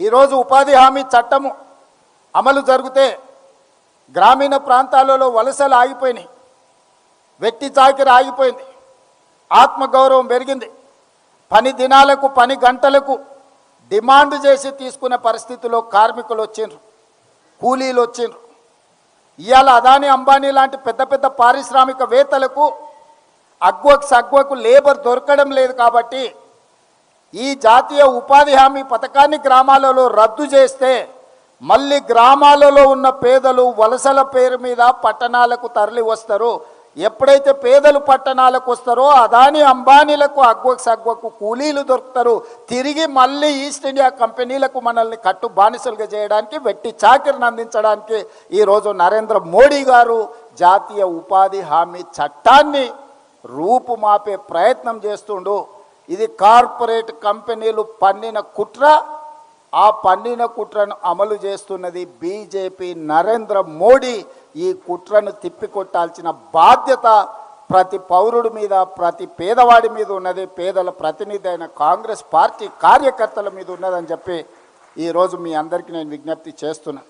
ఈరోజు ఉపాధి హామీ చట్టము అమలు జరిగితే గ్రామీణ ప్రాంతాలలో వలసలు ఆగిపోయినాయి. వెట్టి చాకిరి ఆగిపోయింది. ఆత్మగౌరవం పెరిగింది. పని దినాలకు పని గంటలకు డిమాండ్ చేసి తీసుకునే పరిస్థితిలో కార్మికులు వచ్చిండ్రు. కూలీలు వచ్చిండ్రు. ఇవాళ అదాని అంబానీ లాంటి పెద్ద పెద్ద పారిశ్రామికవేత్తలకు అగ్వకు సగ్వకు లేబర్ దొరకడం లేదు కాబట్టి ఈ జాతీయ ఉపాధి హామీ పథకాన్ని గ్రామాలలో రద్దు చేస్తే మళ్ళీ గ్రామాలలో ఉన్న పేదలు వలసల పేరు మీద పట్టణాలకు తరలి వస్తారు. ఎప్పుడైతే పేదలు పట్టణాలకు వస్తారో అదాని అంబానీలకు అగ్వకు సగ్వకు కూలీలు దొరుకుతారు. తిరిగి మళ్ళీ ఈస్ట్ ఇండియా కంపెనీలకు మనల్ని కట్టు బానిసలుగా చేయడానికి వెట్టి చాకిరిని అందించడానికి ఈరోజు నరేంద్ర మోడీ గారు జాతీయ ఉపాధి హామీ చట్టాన్ని రూపుమాపే ప్రయత్నం చేస్తుండు. ఇది కార్పొరేట్ కంపెనీలు పన్నిన కుట్ర ఆ పన్నిన కుట్రను అమలు చేస్తున్నది బీజేపీ నరేంద్ర మోడీ. ఈ కుట్రను తిప్పికొట్టాల్సిన బాధ్యత ప్రతి పౌరుడి మీద ప్రతి పేదవాడి మీద ఉన్నది. పేదల ప్రతినిధి అయిన కాంగ్రెస్ పార్టీ కార్యకర్తల మీద ఉన్నదని చెప్పి ఈరోజు మీ అందరికీ నేను విజ్ఞప్తి చేస్తున్నాను